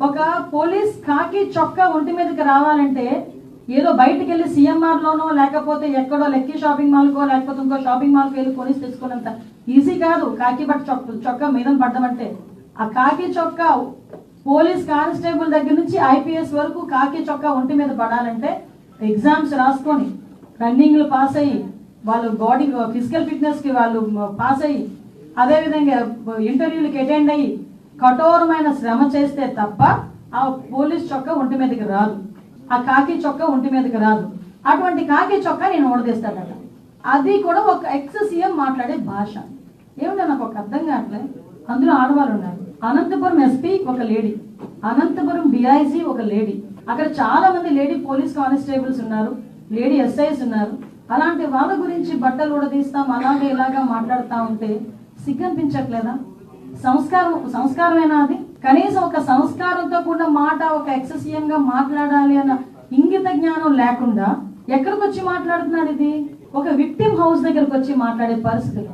ఒక పోలీస్ కాకి చొక్కా ఒంటి మీదకి రావాలంటే ఏదో బయటికి వెళ్ళి సిఎంఆర్ లోనో లేకపోతే ఎక్కడో లెక్కీ షాపింగ్ మాల్కో లేకపోతే ఇంకో షాపింగ్ మాల్కి వెళ్ళి కొనిసి తెచ్చుకున్నంత ఈజీ కాదు. కాకి బట్ చొక్క చొక్కా మీద పడ్డం అంటే ఆ కాకి చొక్కా పోలీస్ కానిస్టేబుల్ దగ్గర నుంచి ఐపీఎస్ వరకు కాకి చొక్కా ఒంటి మీద పడాలంటే ఎగ్జామ్స్ రాసుకొని రన్నింగ్లు పాస్ అయ్యి వాళ్ళు బాడీ ఫిజికల్ ఫిట్నెస్కి వాళ్ళు పాస్ అయ్యి అదేవిధంగా ఇంటర్వ్యూలకి అటెండ్ అయ్యి కఠోరమైన శ్రమ చేస్తే తప్ప ఆ పోలీస్ చొక్కా ఒంటి మీదకి రాదు. ఆ కాకి చొక్కా ఒంటి మీదకి రాదు. అటువంటి కాకి చొక్కా నేను ఓడదీస్తాడట అది కూడా ఒక ఎక్స్ సీఎం మాట్లాడే భాష. ఏమిటో నాకు ఒక అర్థం కావట్లే? అందులో ఆడవాళ్ళు ఉన్నారు. అనంతపురం ఎస్పీ ఒక లేడీ. అనంతపురం డిఐజీ ఒక లేడీ. అక్కడ చాలా మంది లేడీ పోలీస్ కానిస్టేబుల్స్ ఉన్నారు. లేడీ ఎస్ఐస్ ఉన్నారు. అలాంటి వాళ్ళ గురించి బట్టలు ఉడదీస్తాం అలాగే ఇలాగా మాట్లాడుతూ ఉంటే సిగ్గనిపించట్లేదా? సంస్కారం సంస్కారమేనా అది? కనీసం ఒక సంస్కారంతో కూడిన మాట ఒక ఎక్ససీఎం గా మాట్లాడాలి అన్న ఇంగిత జ్ఞానం లేకుండా ఎక్కడికి వచ్చి మాట్లాడుతున్నాడు ఇది? ఒక విక్టిమ్ హౌస్ దగ్గరకు వచ్చి మాట్లాడే పరిస్థితులు